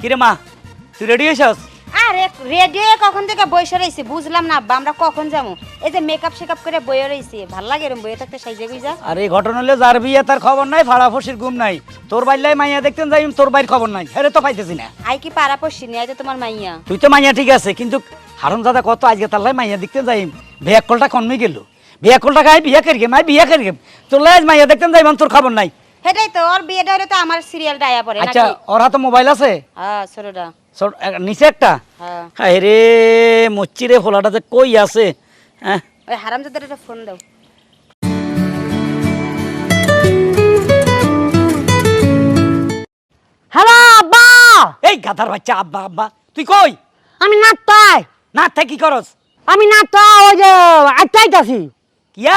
কিরে মা তুই রেডি হয়েছস? আরে রেডিও কখন থেকে বসে রয়েছি বুঝলাম না আব্বা আমরা কখন যাব? এই যে মেকআপ শেকআপ করে বইয়ে রয়েছি ভালো লাগে এরম বইয়ে থাকতে সাইজে গুইজা? আর এই ঘটনা হলে যার বিয়ে তার খবর নাই ফাড়া ফসির ঘুম নাই। তোর বাইলাই মাইয়া দেখতেন যাই তোর বাইর খবর নাই। হেরে তো পাইতেছি না। আই কি পাড়া পড়ছি নি আই তোমার মাইয়া? তুই তো মাইয়া ঠিক আছে কিন্তু হারম দাদা কত আজকে তার লাই মাইয়া দেখতেন যাই বিয়া কলটা কমে গেল। বিয়া কলটা খাই বিয়া করি মাই বিয়া করি তোর লাই আজ মাইয়া দেখতেন যাই তোর খবর নাই। সেটাই তো ওর বিয়েটা হলে তো আমার সিরিয়ালটা আয়া পড়ে আচ্ছা ওর হাতে মোবাইল আছে? হ্যাঁ ছোটটা। ছোট- নিচে একটা? হ্যাঁ। হায় রে মচ্ছি রে ফোলাটা যে কই আছে? হ্যাঁ? ওই হারামজাদার একটা ফোন দাও। হ্যালো আব্বা! এই গাধার বাচ্চা আব্বা আব্বা তুই কই? আমি নাট্টাই না থাক কি করস? আমি নাট্টা ওই যে আটটাইতাছি কিয়া?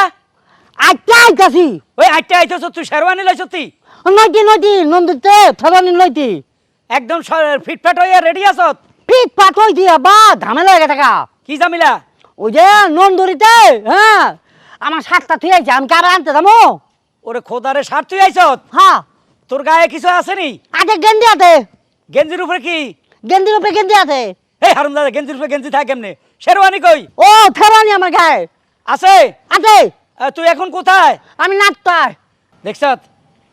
আটটাইতাছি ওই আটটা আইতেছ তুই শেরওয়ানি লাইছ তুই নইটি নইটি নন্দুতে ফেরানি নইটি একদম স- ফিটফাট হইয়া রেডি ঝামেলা হয়ে গেছে গা। কি জামিলা ওই যে নন্দুরিতে হ্যাঁ আমার সাতটা থুই আইছে আমি কারা আনতে যাব? ওরে খোদারে সার তুই আইছত? হ্যাঁ। তোর গায়ে কিছু আসেনি আগে গেন্দি আছে। গেঞ্জির উপরে কি? গেন্দির উপরে গেন্দি আছে। এই হারুন দাদা গেঞ্জির উপরে গেঞ্জি থাকে কেমনে শেরওয়ানি কই? ও ফেরানি আমার গায়ে। আছে? আছে। তুই এখন কোথায়? আমি দেখছত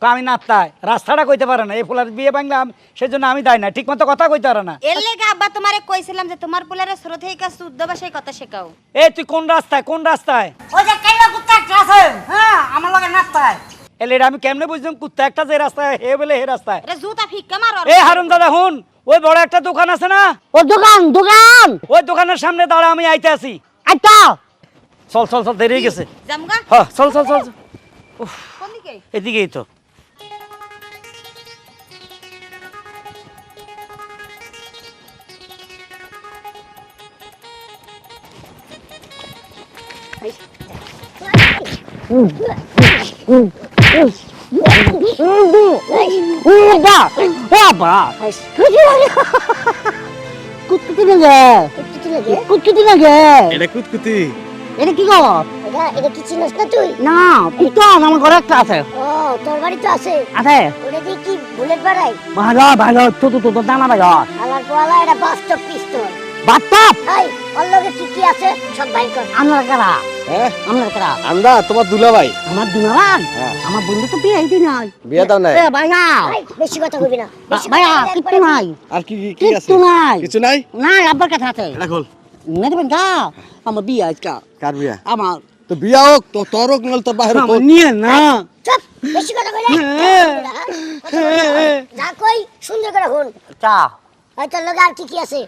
কয় আমি নাত্তায় রাস্তাটা কইতে পারে না। এই ফুলার বিয়ে বাংলাম সেই জন্য আমি দায় না। ঠিক মতো কথা কইতে পারে না। এর লেগে আব্বা তোমারে কইছিলাম যে তোমার পোলারে শ্রদ্ধা কাজ শুদ্ধ ভাষায় কথা শেখাও। এ তুই কোন রাস্তায়? কোন রাস্তায়? ওই যে কাইলা কুত্তা একটা আছে। হ্যাঁ আমার লগে নাট্টাই এলে আমি কেমনে বুঝলাম? কুত্তা একটা যে রাস্তায় হে বলে হে রাস্তায়। এটা জুতা ফিক্কা মারো এ হারুন দাদা হুন। ওই বড় একটা দোকান আছে না? ও দোকান দোকান। ওই দোকানের সামনে দাঁড়া আমি আইতে আছি আচ্ছা চল চল চল দেরি গেছে। জামগা হ্যাঁ চল চল চল এদিকেই তো। কুতকুতি লাগে? কুতকুতি লাগে। এটা কুতকুতি। এটা কি গো এটা এটা কি চিনস না তুই? না আমার ঘরে একটা আছে। ও তোর বাড়ি তো আছে? আছে। ওটা দিয়ে কি বুলেট বাড়াই ভালো ভালো ছোট ছোট দানা ভালো আমার পোয়ালা এটা বাস্তব পিস্তল। বাচ্চাপ হাই ওর লগে কি কি আছে? সব বাইর কর। আমরা কারা? হ্যাঁ আমরা কারা? আমরা তোমার দুলাভাই। আমার হ্যাঁ। আমার বন্ধু তো বিয়ে নাই। বিয়ে দাও নাই? এ ভাইয়া হাই বেশি কথা কইবি না। বেশি কথা ভাইয়া বললে কিচ্ছু একবারে নাই। আর কি কি- কি আছে? কিচ্ছু নাই। কিছু নাই? না আব্বার কাছে আছে। এটা খোল। না দেবেন গা? আমার বিয়ে আজকা কার বিয়া? আমার তো বিয়া হোক তো তোর হোক নল তোর আমার নিয়ে না। চুপ বেশি কথা কইলে যা কই সুন্দর করে হুন চা। আর কি কি আছে?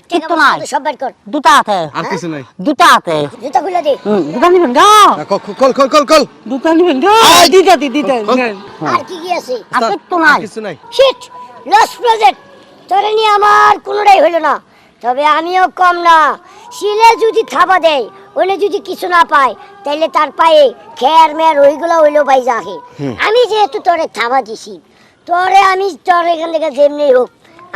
নাই। সব বাইর কর। দুটা আছে আর কিছু নাই। দুটা আছে জুতা খুলে দে। দুটা নিবেন গা? খোল খোল খোল খোল দুটা নিবেন গা? দিতে দি দিতে আর কি কি আছে? আর কিচ্ছু নাই। কিছু নাই। শিট লস প্রজেক্ট তোরে নিয়ে আমার কোনোটাই হইল না। তবে আমিও কম না। শিলে যদি থাবা দেয় ওলে যদি কিছু না পায় তাইলে তার পায়ে খেয়ার মেয়ার ওইগুলো হইল পাই যাকে আমি যেহেতু তোরে থাবা দিছি তোরে আমি তোর এখান থেকে যেমনি হোক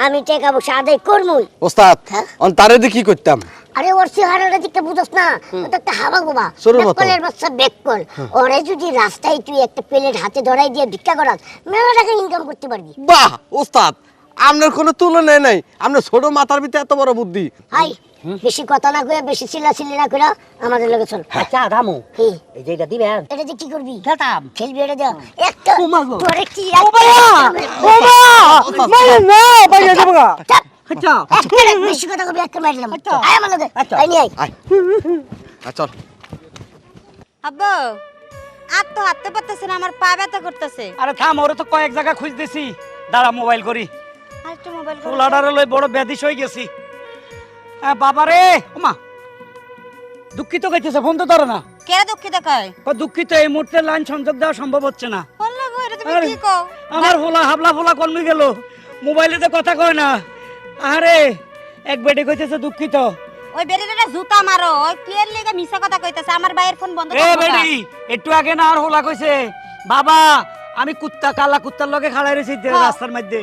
আমি টাকা পয়সা আদায় করবই ওস্তাদ হ্যাঁ? অন তারে দিয়ে কি করতাম? আরে ওর চেহারাটা দেখতে বুঝছ না ও তো একটা হাবা গোবা। বেককলের বাচ্চা বেককল ওরে যদি রাস্তায় তুই একটা প্লেট হাতে ধরাই দিয়ে ভিক্ষা করাস মেলা টাকা ইনকাম করতে পারবি। বাহ ওস্তাদ আপনার কোনো তুলনায় নাই আপনার ছোট মাথার ভিতরে এত বড় বুদ্ধি। হাই বেশি কথা না কইয়া বেশি চিল্লা চিল্লি না কইরা আমাদের লগে চল। আচ্ছা রামু। কি? এই যে এটা দিবেন। এটা দিয়ে কি করবি? খেলতাম। খেলবি এটা দিয়ে একটা ও মা গো। তোরে কি ও ভাইয়া ও ভাইয়া মাইরে না ভাইয়া দেবো গা। আচ্ছা। বেশি কথা কবি একটা মারলাম আচ্ছা। আয় আমার লগে। আচ্ছা। আয় আয়, চল। আব্বা আর তো হাঁটতে পারতেছে না আমার পা ব্যথা করতেছে। আরে থাম ওরে তো কয়েক জায়গা খুঁজতেছি। দাঁড়া মোবাইল করি। আর একটু মোবাইল করো। ফুলাডারে লই বড় ব্যাধিস হয়ে গেছি। হ্যাঁ বাবা ওমা! দুঃখিত কইতেছে ফোন তো ধরে না। কেরা দুঃখিত কয়? ও দুঃখিত এই মুহূর্তে লাইন সংযোগ দেওয়া সম্ভব হচ্ছে না। বলল গো এটা তুমি আরে, কি কও? আমার হোলা হাবলা ফোলা গেল। মোবাইলে তো কথা কয় না। আরে এক বেডে কইতেছে দুঃখিত। ওই বেরিটা জুতা মারো ওই কিয়ের লেগে মিছা কথা কইতাছে আমার ভাইয়ের ফোন বন্ধ এ করো বেডি একটু আগে না আর হোলা কইছে। বাবা আমি কুত্তা কালা কুত্তার লগে খাড়াই রয়েছি হ্যাঁ। রাস্তার মধ্যে।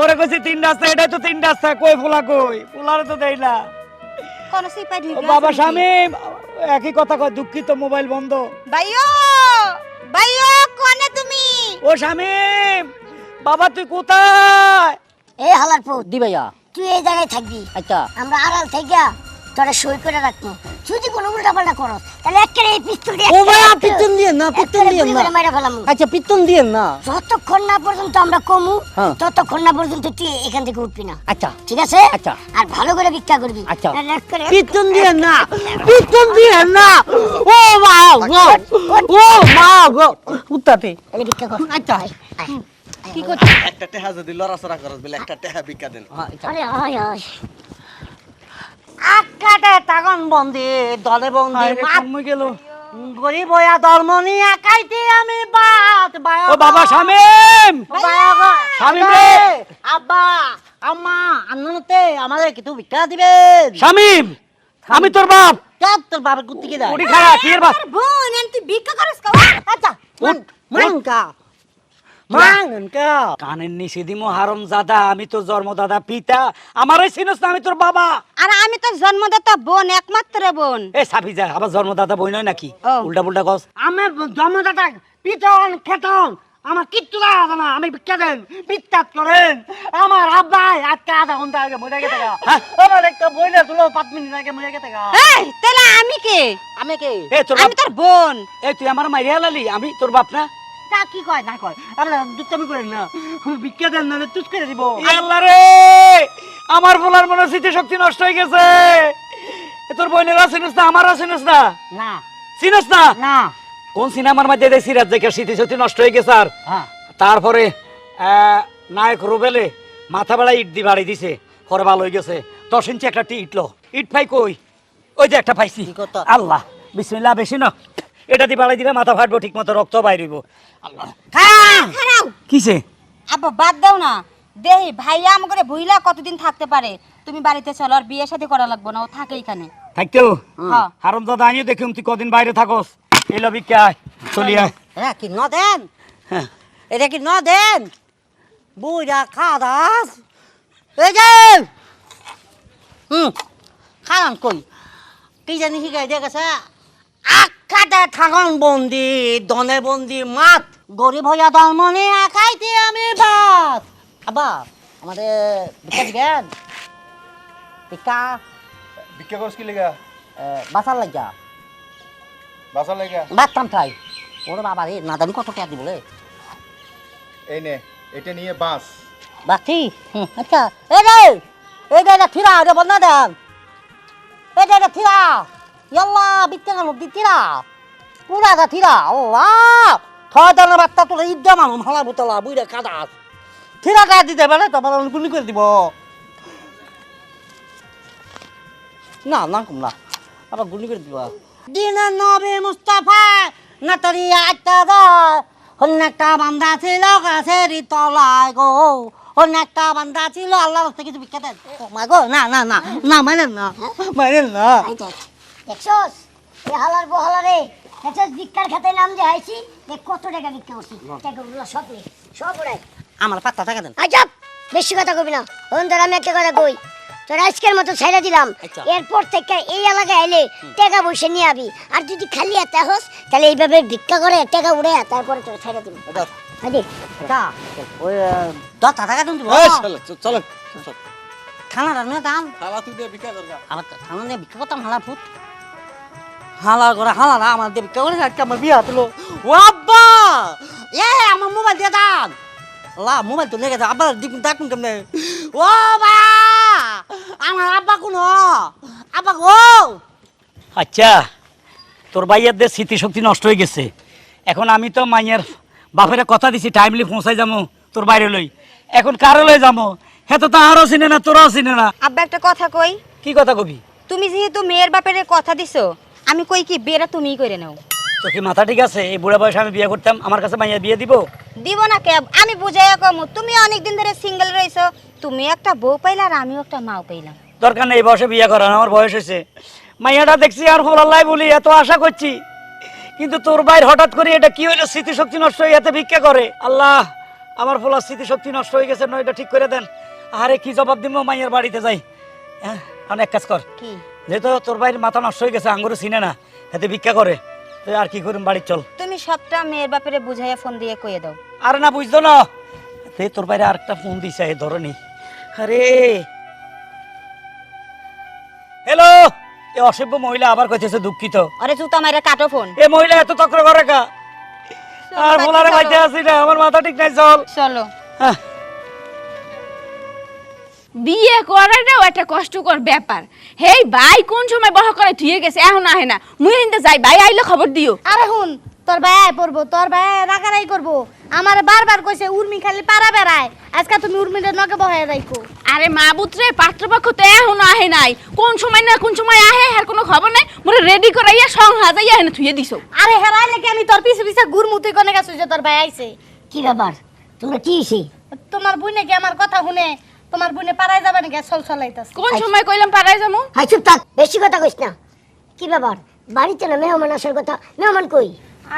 ওরে কইছে তিন রাস্তা এটাই তো তিন রাস্তা। কই ফোলা কই? ফোলারে তো দেই না। কোন সিপাই ঢুকে বাবা স্বামী একই কথা কয় দুঃখিত মোবাইল বন্ধ। ভাইও ভাইও কোনে তুমি? ও স্বামী বাবা তুই কোথায়? এ হালার পুত দি ভাইয়া। তুই এই জায়গায় থাকবি। আচ্ছা। আমরা আড়াল থেকে তোরা সই করে রাখব। যদি কোনো উল্টা পাল্টা করো তাহলে একেবারে এই পিস্তল দিয়ে ও ভাইয়া পিতন দিয়ে না পিতন দিয়ে না। মারা ফেলাম। আচ্ছা পিতন দিয়ে না। যতক্ষণ না পর্যন্ত আমরা কমু হ্যাঁ। ততক্ষণ না পর্যন্ত তুই এখান থেকে উঠবি না। আচ্ছা। ঠিক আছে? আচ্ছা। আর ভালো করে ভিক্ষা করবি। আচ্ছা। পিতন দিয়ে না। পিতন দিয়ে না। ও মা গো। ও মা গো। উত্তাতে তাহলে ভিক্ষা কর। আচ্ছা। কি করছিস? একটা টেহা যদি লড়াচড়া করস বলে একটা টেহা ভিক্ষা দেন। আরে আয় আয়। আকাটে তাগন বন্দি দলে বন্দি আরে মাত কমে গেল। গরিব হইয়া ধর্মনি একাইতে আমি বাত বায়া ও বাবা শামিম! বায়া গো শামিম রে। আব্বা আম্মা আন্নতে আমাদের কিছু ভিক্ষা দিবেন? শামিম আমি তোর বাপ। তোর বাবার কুত্তি কে দেয়? উড়ি খাড়া কি এর বাপ? বোন আমি তুই ভিক্ষা করিস আচ্ছা কানের নিচে দিমো হারম জাদা আমি তোর জন্মদাদা পিতা আমারই চিনস না আমি তোর বাবা। আর আমি তো জন্মদাতা বোন একমাত্র বোন। এ সাফি যা আবার জন্মদাদা বই নয় নাকি? উল্টা পুল্টা কস। আমি জন্মদাতা পিতন খেতন আমার কিচ্ছু লাগে না আমি ভিক্ষা দেন করেন। আমার আব্বাই আজকে আধা ঘণ্টা আগে মরে গেছে গা। আমার একটা বইলে তুলো পাঁচ মিনিট আগে মরে গেছে গা। এই তাহলে আমি কে? আমি কি এ তোর আমি তোর বোন। এই তুই আমার মাইরিয়া লালি আমি তোর বাপ না? তা কি কয়? না কয়। আমরা দুষ্টামি করেন না। ভিক্ষা দেন না তুস করে দিব। আল্লাহ রে! আমার বলার মনে স্মৃতি শক্তি নষ্ট হয়ে গেছে। তোর বোনেরা চিনিস না আমারও চিনিস না? না। চিনিস না? না। কোন সিনেমার মধ্যে দেখছি রাত দেখে স্মৃতি শক্তি নষ্ট হয়ে গেছে আর? হ্যাঁ। তারপরে নায়ক রুবেলে মাথা বেলা ইট দি বাড়ি দিছে। পরে ভালো হয়ে গেছে। দশ ইঞ্চি একটা টি ইটলো। ইট ফাই কই? ওই যে একটা পাইছি। আল্লাহ বিসমিল্লাহ বেশি না। এটা দিয়ে বাড়াই দিলে মাথা ফাটবো ঠিক মতো রক্ত বাইরিব আল্লাহ। কিসে? আব্বা বাদ দাও না। দেহি ভাইয়া আমার করে ভুইলা কতদিন থাকতে পারে। তুমি বাড়িতে চলো আর বিয়ে শাদী করা লাগবে না ও থাকে এখানে। থাকতেও হ্যাঁ। হারম দাদা আনিও দেখুন তুই কদিন বাইরে থাকস। এলো বিকে আয় চলি আয়। হ্যাঁ কি ন দেন হ্যাঁ। এটা কি ন দেন বুড়া খাদাস। এই যে! হুম খালান কই? কি জানি শিকাই দিয়ে গেছে। আখাতে থাকন বন্দি দনে বন্দি মাত। গরিব হইয়া দলমনি আখাইতে আমি ভাত আবা আমাদের ভিক্ষা দিবেন? ভিক্ষা? ভিক্ষা করছ কি লেগা? বাঁচার লাগিয়া। বাসা লেগা বাঁচতাম ঠাই ওরে বাবা রে না জানি কত টাকা দিব রে। এই নে এটা নিয়ে বাস বাকি হুম, আচ্ছা। এই রে এই রে থিরা রে বন্ধা দেন। এই রে থিরা। ইয়াল্লা বিচ্ছে গেল থিরা পুরা গা থিরা ও বাপ থয় দানা ইদ্যা মানুষ ভালা বুতলা বুইরা কাদাস। থিরা টাকা দিতে পারে তোমার গুলি করে দিব। না না কম না, আবার গুলি করে দিবা। দিনে নবী মুস্তাফা নাতারি আটটা দায় অনেকটা বান্ধা ছিল গাছের তলায় গো। অনেকটা বান্ধা ছিল আল্লাহ রাস্তা কিছু ও মা গো, না না না না মানেন না মানেন না। দেখছস? এই হালার বহালা রে দেখছস? ভিক্ষার খাতায় নাম যে হাইছি দেখ কত টাকা ভিক্ষা করছি? টাকাগুলো সব নে সব উড়াই। আমার পাত্তা টাকা দেন। আজাব বেশি কথা কবি না। তোর আমি একটা কথা কই। তোর আজকের মতো ছেড়ে দিলাম। আচ্ছা। এরপর থেকে এই এলাকায় এলে টাকা পয়সা নিয়ে আবি। আর যদি খালি হাতে হস তাহলে এইভাবে ভিক্ষা করে টাকা উড়ে তারপরে তোর ছেড়ে দিব। আদি। তা ওই দশ টাকা দিন চলো চলো খানা রান্না দাম। খালা তুই দিয়ে ভিক্ষা দরকার। আমার খানা নিয়ে ভিক্ষা করতাম হালা ফুট হালা করে হালা আমার করে আজকে আমার বিয়ে হতলো ও আব্বা! এ আমার মোবাইল দিয়ে দাম লা মোবাইল তো লেগে আব্বা দেখুন কেমনে। ও বা আমার আব্বা কোন? আব্বা গো! আচ্ছা তোর ভাইয়াদের স্মৃতিশক্তি নষ্ট হয়ে গেছে। এখন আমি তো মাইয়ের বাপের কথা দিছি টাইমলি পৌঁছাই যাব তোর বাইরে লই। এখন কারও লই যাব? হ্যাঁ তো তাহারও চিনে না তোরাও চিনে না। আব্বা একটা কথা কই। কি কথা কবি? তুমি যেহেতু মেয়ের বাপের কথা দিছো আমি কই কি বিয়েটা তুমিই করে নাও। তো কি মাথা ঠিক আছে এই বুড়া বয়সে আমি বিয়ে করতাম আমার কাছে মাইয়া বিয়ে দিব? দিব না কে? আমি বুঝাইয়া কমু তুমি অনেকদিন ধরে সিঙ্গেল রইছো তুমি একটা বউ পাইলা আর আমিও একটা মাও পাইলাম। দরকার নেই এই বয়সে বিয়ে করার আমার বয়স হয়েছে। মাইয়াটা দেখছি আর ফলাল্লাই বলি এত আশা করছি। কিন্তু তোর বাইর হঠাৎ করে এটা কি হইল স্মৃতিশক্তি নষ্ট হয়ে এতে ভিক্ষা করে? আল্লাহ আমার ফলার স্মৃতিশক্তি নষ্ট হয়ে গেছে নয় এটা ঠিক করে দেন। আরে কি জবাব দিব মাইয়ের বাড়িতে যাই? হ্যাঁ? এখন এক কাজ কর। কি? যেহেতু তোর বাইরের মাথা নষ্ট হয়ে গেছে আঙ্গুরে চিনে না এতে ভিক্ষা করে। তুই আর কি করুন বাড়ি চল। তুমি সবটা মেয়ের বাপেরে বুঝাইয়া ফোন দিয়ে কইয়ে দাও। আরে না বুঝতো না। সে তোর বাইরে আরেকটা ফোন দিছে এই ধরনি আরে। হ্যালো এ অসভ্য মহিলা আবার কইতেছে দুঃখিত। আরে তুই তো আমার কাটো ফোন। এ মহিলা এত তক্র করে কা। আর বলারে বাইতে আছি না আমার মাথা ঠিক নাই চল। চলো। হ্যাঁ, বিয়ে করাটাও একটা কষ্টকর ব্যাপার। হেই ভাই কোন সময় বহ করে থুয়ে গেছে? এখন আহে না। মুই হিন্দে যাই ভাই আইলে খবর দিও। আরে হুন তোর ভাই আয় পড়ব তোর ভাই রাগারাই করব। আমার বারবার কইছে উর্মি খালি পাড়া বেড়ায়। আজকে তুমি উর্মিটা নকে বহায় রাখো আরে মা বুত্রে পাত্রপক্ষ তো এখন আহে নাই। কোন সময় না কোন সময় আহে আর কোনো খবর নাই? মোরে রেডি করাইয়া সং হাজাইয়া হেনে থুয়ে দিছো। আরে হেরাই লেগে আমি তোর পিছে পিছে ঘুরমু তুই কোনে গেছিস যে তোর ভাই আইছে? কি ব্যাপার? তোমরা কি তোমার বুই নাকি আমার কথা শুনে তোমার বুনে পাড়ায় যাবে নাকি? চল চলাইতাস কোন সময় কইলাম পারাই যামু? হাই চুপ থাক বেশি কথা কইস না। কি ব্যাপার? বাড়িতে না মেহমান আসার কথা? মেহমান কই?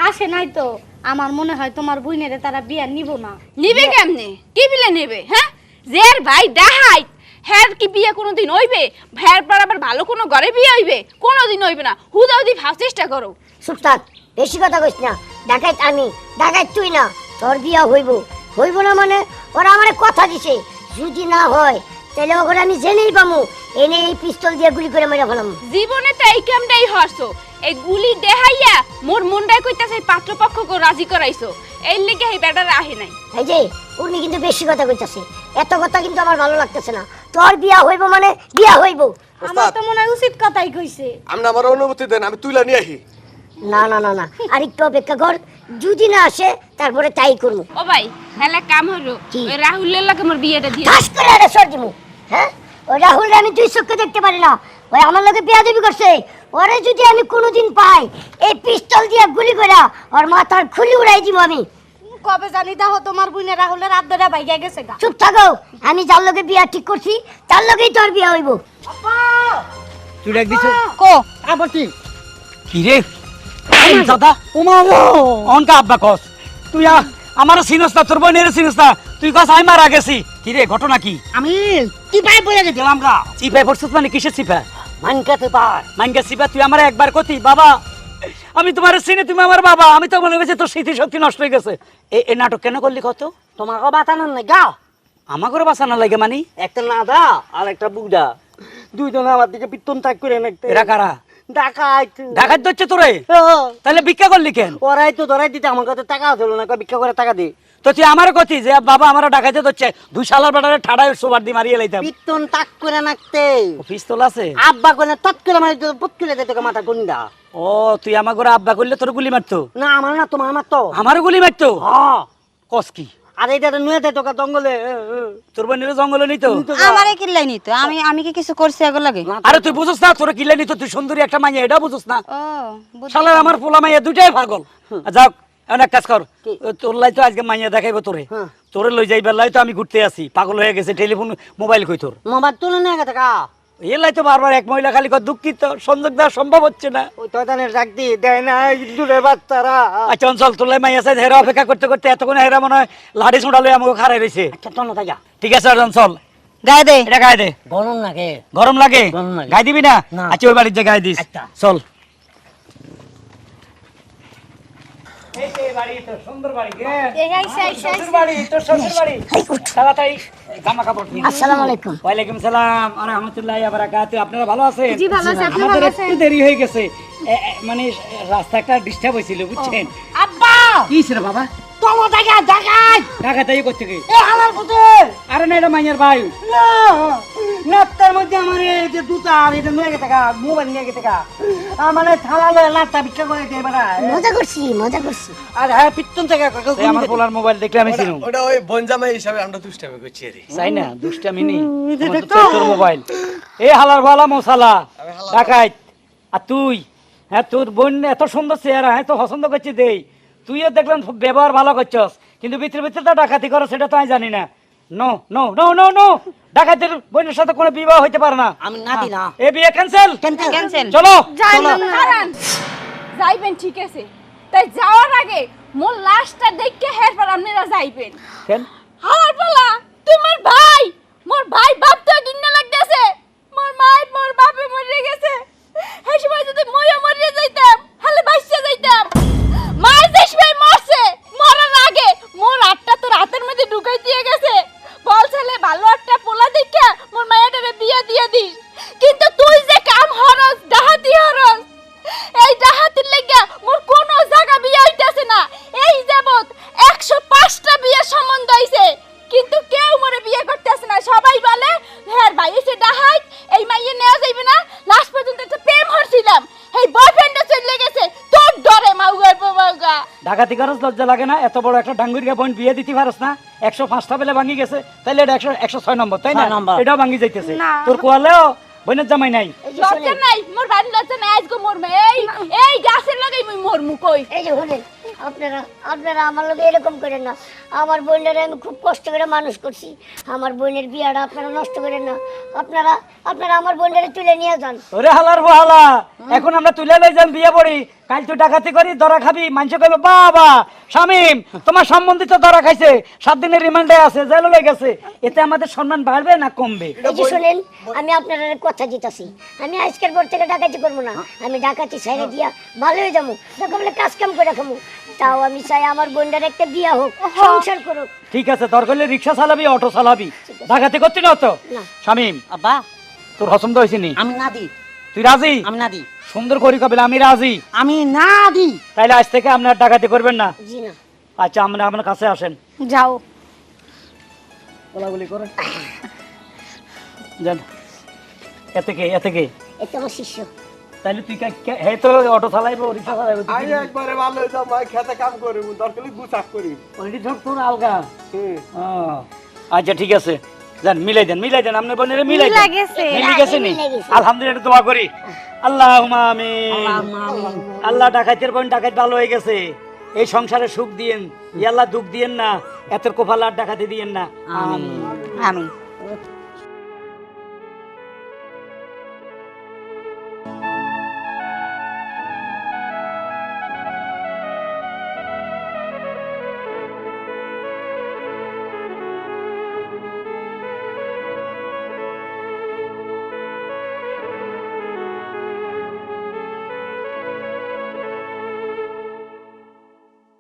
আসে নাই তো। আমার মনে হয় তোমার বুইনেরে তারা বিয়া নিব না। নিবে কেমনে? কি বিলে নেবে হ্যাঁ? জের ভাই ডাহাই। হ্যার কি বিয়ে কোনোদিন হইবে? হ্যার পর আবার ভালো কোনো ঘরে বিয়ে হইবে? কোনোদিন হইবে না। হুদা হুদি ভাব চেষ্টা করো। চুপ থাক বেশি কথা কইস না। ডাকাইত আমি ডাকাইত তুই না। তোর বিয়া হইব। হইব না মানে ওরা আমার কথা দিছে। যদি না হয় তাহলে ওখানে আমি জেনেই পামু। এনে এই পিস্তল দিয়ে গুলি করে মেরে ফেলাম। জীবনে তো এই কামটাই হরছো। এই গুলি দেহাইয়া মোর মুন্ডায় কইতাছে পাত্রপক্ষকে রাজি করাইছো। এই লেগে এই ব্যাটার আহে নাই। এই যে উনি কিন্তু বেশি কথা কইতাছে। এত কথা কিন্তু আমার ভালো লাগতেছে না। তোর বিয়া হইব মানে বিয়া হইব। আমার তো মনে হয় উচিত কথাই কইছে। আপনি আমার অনুমতি দেন আমি তুইলা নিয়ে আহি। না না না না। আর একটু অপেক্ষা কর। যদি না আসে তারপরে তাই করব। ও ভাই হেলে কাম হলো? ওই রাহুলের লাগে মোর বিয়েটা দিয়ে ঠাস করে আরে সর দিমু। হ্যাঁ? ওই রাহুল আমি দুই চোখে দেখতে পারি না। ওই আমার লোকে বিয়াদবি করছে। ওরে যদি আমি কোনোদিন পাই এই পিস্তল দিয়ে গুলি করে ওর মাথার খুলি উড়াই দিব আমি। কবে জানি দেখো তোমার বুনে রাহুলের আদ্যটা বাইকে গেছে গা। চুপ থাকো আমি যার লগে বিয়া ঠিক করছি তার লগেই তোর বিয়া হইব। তুই ডাক দিছ কো। আবার কি? কি রে? এই দাদা। অনকা আব্বা কস। তুই আ- আমারও তোর বোনের চিনস তুই কস আমি মারা গেছি। কি রে ঘটনা কি? আমি কি পাই গেছিলাম গা চিপাই পড়ছিস মানে কিসের চিপা মানকাতে পার মাইনকা চিপা তুই আমার একবার কতি বাবা। আমি তোমার চিনি তুমি আমার বাবা। আমি তো মনে করছি তোর স্মৃতি শক্তি নষ্ট হয়ে গেছে। এ এ নাটক কেন করলি কত? তোমাকে বাঁচানোর নাই গা আমাকে বাঁচানো লাগে মানে? একটা নাদা আর একটা বুগদা। দুইজনে আমার দিকে পিত্তন তাক করে এরা কারা? ধরছে তোরে? তাহলে ভিক্ষা করলি কেন? ওরাই তো ধরাই দিতে আমার কাছে টাকা না ভিক্ষা করে টাকা দে। তো তুই আমার যে বাবা আমার ডাকাইতে ধরছে দুই সালার বেটারে ঠাড়ায় সোবার দিয়ে মারিয়ে লাইতাম। পিত্তন তাক করে নাকতে। পিস্তল আছে? আব্বা কোনে তৎ করে মারি দিল পুত করে দে তোকে মাথা গুন্ডা। ও তুই আমার ঘরে আব্বা করলে তোর গুলি মারতো? না আমার না তোমার আমার তো আমারও গুলি মারতো? হ্যাঁ কস কি? আর এইটা তো নুয়ে তোকে জঙ্গলে এ, এ। তোর বোনের জঙ্গলে নিত? আমারে কিল্লাই নিত। আমি আমি কি কিছু করছি আগে লাগে? আরে তুই বুঝছ না তোর কিলে নিত তুই সুন্দরী একটা মাইয়া এটা বুঝছ না। ও বুঝ- শালার আমার পোলা মাইয়া দুটাই পাগল। যাও এখন এক কাজ কর। তোর লাই তো আজকে মাইয়া দেখাইবো তোরে। হ্যাঁ। তোরে লই যাই বেলাই তো আমি ঘুরতে আসি। পাগল হয়ে গেছে টেলিফোন মোবাইল কই তোর? মোবাইল তুলে নিয়ে গেছে কা এ লাই তো বারবার এক মহিলা খালি দুঃখিত সংযোগ দেওয়া সম্ভব হচ্ছে না। ওই তদানের ডাক দি দেয় না দূরে বাচ্চারা। আচ্ছা অঞ্চল তোলাই মাই আছে হেরা অপেক্ষা করতে করতে এতক্ষণ হেরা মনে হয় লাঠি ছোঁড়ালে আমাকে খারাই রয়েছে আচ্ছা তন্ন থাকা ঠিক আছে অঞ্চল। গায়ে দে। এটা গায়ে দে। গরম লাগে। গরম লাগে? গায়ে দিবি না। আচ্ছা ওই বাড়ির যে গায়ে দিস। আচ্ছা। বাড়ি এই আইসে আইসে আইসে বাড়ি তোর শ্বশুর বাড়ি? তাড়াতাড়ি জামা কাপড় আসসালামু আলাইকুম। ওয়ালাইকুম সালাম আরে রহমতুল্লাহ বারাকাতু আপনারা ভালো আছেন? জি, ভালো আছি, একটু দেরি হয়ে গেছে। মানে রাস্তা একটা ডিস্টার্ব হয়েছিল বুঝছেন? আব্বা! কি ছিল বাবা? তোমার জায়গা দেখাই টাকা তাই করতে গিয়ে এ হালার পুতে আরে না এটা মাইয়ার ভাই। না নেতার মধ্যে আমার এই যে দুটা আর এটা নিয়ে গেছে মোবাইল নিয়ে গেছে লাটটা ভিক্ষা করে দিয়ে মজা করছি মজা করছি। আর হ্যাঁ পিত্তন থেকে আমার পোলার মোবাইল দেখলে আমি চিনুম ওটা ওই বনজামাই হিসাবে আমরা দুষ্টামি করছি রে চাই না? দুষ্টামি নেই। তোর মোবাইল। এ হালার ভালা মশালা ডাকাইত। আর তুই হ্যাঁ তোর বোন এত সুন্দর চেহারা হ্যাঁ তো পছন্দ করছি দেই। তুইও দেখলাম ব্যবহার ভালো করছস। কিন্তু ভিতরে ভিতরে তো ডাকাতি করো সেটা তো আমি জানি না। No no no no no ডাকাতের বোনের সাথে কোনো বিবাহ হইতে পারে না। আমি নাতি না এ বিয়ে ক্যান্সেল ক্যান্সেল চলো। কারণ যাইবেন ঠিক আছে। তাই যাওয়ার আগে মোর লাশটা দেখে হের পর আপনারা যাইবেন। কেন? আমার বলা তোমার ভাই মোর ভাই ডাকাতি করস লজ্জা লাগে না। এত বড় একটা ডাঙ্গুরিয়া বোন বিয়ে দিতে পারস না। একশো পাঁচটা বেলে ভাঙি গেছে। তাইলে এটা একশো একশো ছয় নম্বর তাই না? এটাও ভাঙি যাইতেছে। তোর কোয়ালেও বোনের জামাই নাই। লজ্জা নাই। মোর বাড়ি লজ্জা নাই। আজকে মরমে এই এই গাছের লাগাই মুই মরমু কই? এই যে আপনারা আপনারা আমার লোক এরকম করেন না। আমার বোনের আমি খুব কষ্ট করে মানুষ করছি। আমার বোনের বিয়াটা আপনারা নষ্ট করেন না। আপনারা আপনারা আমার বোনের তুলে নিয়ে যান। ওরে হালার বহালা এখন আমরা তুলে লই যান বিয়ে পড়ি কাল তুই ডাকাতি করি দরা খাবি মানুষ কইবে বাবা শামিম তোমার সম্বন্ধিত দরা খাইছে সাত দিনের রিমান্ডে আছে জেলে লই গেছে। এতে আমাদের সম্মান বাড়বে না কমবে? এই যে শোনেন আমি আপনার কথা দিতেছি। আমি আজকের পর থেকে ডাকাতি করব না। আমি ডাকাতি ছেড়ে দিয়া ভালো হয়ে যাব। দেখা বলে কাজ কাম করে খামু। তাও আমি চাই আমার বোনটার একটা বিয়া হোক। সংসার করুক। ঠিক আছে দরকার হলে রিক্সা চালাবি অটো চালাবি। ডাকাতি করছি না তো। শামিম আব্বা। তোর পছন্দ হয়েছে নি আমি না দি তুই রাজি? আমি না দি সুন্দর করি কবিল আমি রাজি। আমি না দি তাইলে আজ থেকে আপনার ডাকাতি করবেন না? জি না। আচ্ছা আমরা আপনার কাছে আসেন। যাও। গোলাগুলি করেন যান। এতে কে এতে কে এটা আমার শিষ্য। তাইলে তুই হে তো অটো চালাইবো রিক্সা চালাইবো আমি একবারে ভালো হয়ে মাই খেতে কাম করি দরকার হলে করি। ধর তোর আলগা। আচ্ছা ঠিক আছে। যান মিলাই দেন মিলাই দেন আপনার বোনের মিলাই মিলা গেছে। মিলি গেছে নি আলহামদুলিল্লাহ দোয়া করি। আল্লাহ আমিন। আল্লাহ ডাকাইতের বোন ডাকাইত ভালো হয়ে গেছে। এই সংসারে সুখ দিয়েন। ইয়াল্লাহ দুঃখ দিয়েন না। এত কোফালার ডাকাতি দিয়েন না। আমিন। আমি